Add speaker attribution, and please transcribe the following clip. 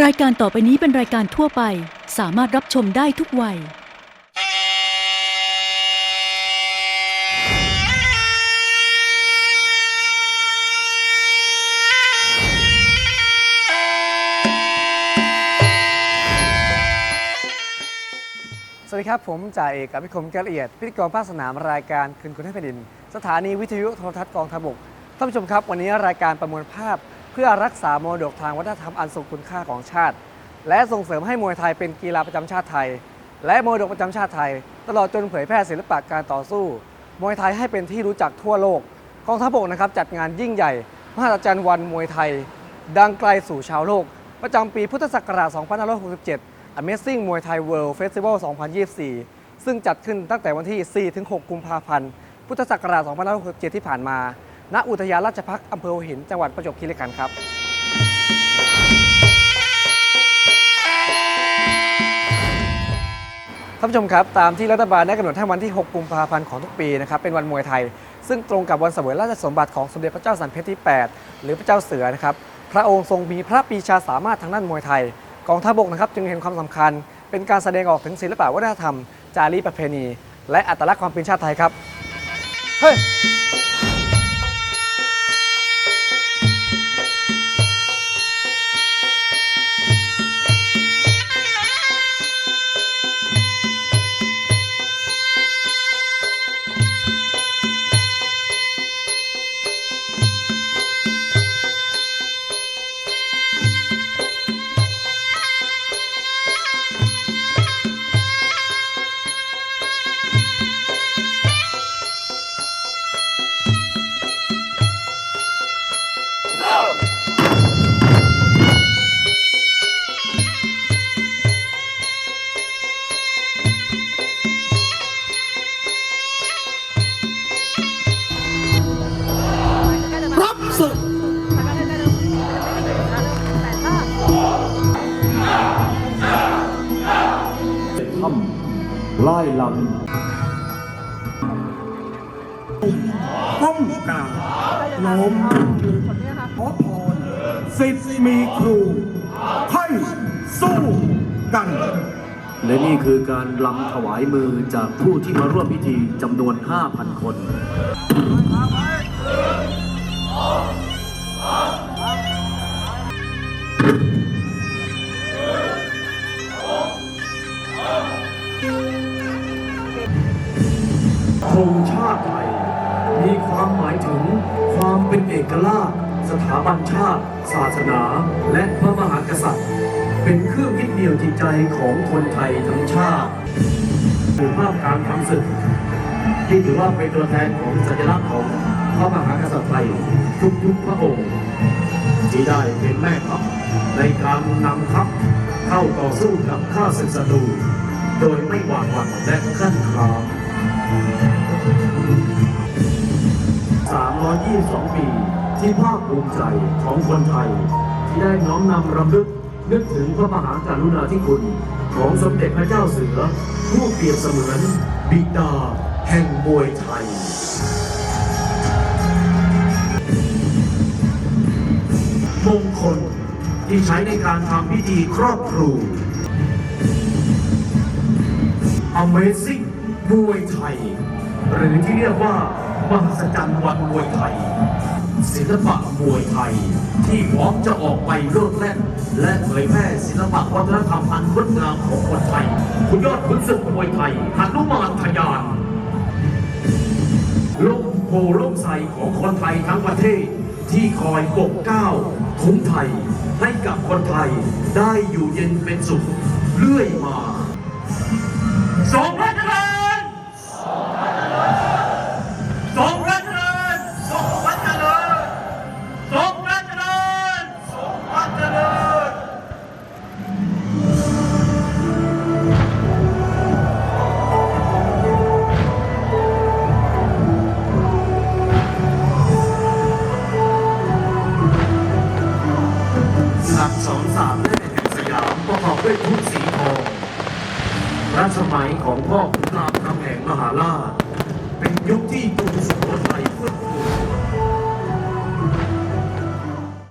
Speaker 1: รายการต่อไปนี้เป็นรายการทั่วไป สามารถรับชมได้ทุกวัย
Speaker 2: สวัสดีครับ ผมจ่าเอกอภิคมแก้วละเอียดพิธีกรภาคสนามรายการคืนคุณให้แผ่นดิน สถานีวิทยุโทรทัศน์กองทัพบกท่านผู้ชมครับ วันนี้รายการประมวลภาพ เพื่อรักษามรดกทางวัฒนธรรมอันทรงคุณค่าของชาติ และส่งเสริมให้มวยไทยเป็นกีฬาประจำชาติไทย และมรดกประจำชาติไทย ตลอดจนเผยแพร่ศิลปะการต่อสู้ มวยไทยให้เป็นที่รู้จักทั่วโลกกองทัพบกนะครับจัดงานยิ่งใหญ่มหาจันทร์วันมวยไทย ดังไกลสู่ชาวโลก ประจำปีพุทธศักราช 2567 Amazing มวยไทย World Festival 2024 ซึ่งจัดขึ้นตั้งแต่วันที่ 4-6 กุมภาพันธ์ พุทธศักราช 2567 ที่ผ่านมา ณอุทยานราชพักษ์อำเภอหัวหินจังหวัดประจวบคีรีขันธ์ครับ ท่านผู้ชมครับ ตามที่รัฐบาลได้กำหนดให้วันที่ 6 กุมภาพันธ์ของทุกปีนะครับเป็นวันมวยไทย ซึ่งตรงกับวันเสวยราชสมบัติของสมเด็จพระเจ้าสันเพชรที่ 8 หรือพระเจ้าเสือนะครับพระองค์ทรงมีพระปีชาสามารถทางด้านมวยไทย กองทัพบกนะครับจึงเห็นความสำคัญ เป็นการแสดงออกถึงศิลปะวัฒนธรรม จารีตประเพณี และอัตลักษณ์ความเป็นชาติไทยครับเฮ้ย
Speaker 3: ถ้ำไล่ล
Speaker 4: ป้องกันล้มขอพรสิทธิ์มีครูให้สู้กัน
Speaker 3: และนี่คือการลำถวายมือจากผู้ที่มาร่วมพิธีจำนวน 5,000 คน งชาติไทย มีความหมายถึงความเป็นเอกราชสถาบันชาติ ศาสนา และพระมหากษัตริย์ เป็นเครื่องยึดเหนี่ยวจิตใจของคนไทยทั้งชาติถือภาพการทำศึก ที่ถือว่าเป็นตัวแทนของสัญลักษณ์ของพระมหากษัตริย์ไทยทุกยุคพระองค์ที่ได้เป็นแม่ทัพในการนำทัพเข้าต่อสู้กับข้าศึกศัตรูโดยไม่หวาดหวั่นและขั้นคราม 322 ปี ที่ภาคภูมิใจของคนไทย ที่ได้น้อมนำรำลึกนึกถึงพระมหากรุณาธิคุณ ของสมเด็จพระเจ้าเสือ ผู้เปรียบเสมือนบิดาแห่งมวยไทยมงคลที่ใช้ในการทำพิธีครอบครู Amazing มวยไทย หรือที่เรียกว่ามหัศจรรย์วันมวยไทย ศิลปะมวยไทย ที่พร้อมจะออกไปโลดแล่น และเผยแพร่ศิลปะวัฒนธรรมอันงดงามของคนไทย คุณยอดขุนศึกมวยไทยหนุมานทยานล่มโพล่มใสของคนไทยทั้งประเทศ ที่คอยปกเก้าทุ้มไทย ให้กับคนไทยได้อยู่เย็นเป็นสุขเรื่อยมา รัชสมัยของพ่อขุนรามคำแหงมหาราชเป็นยุคที่กรุงสุโขทัย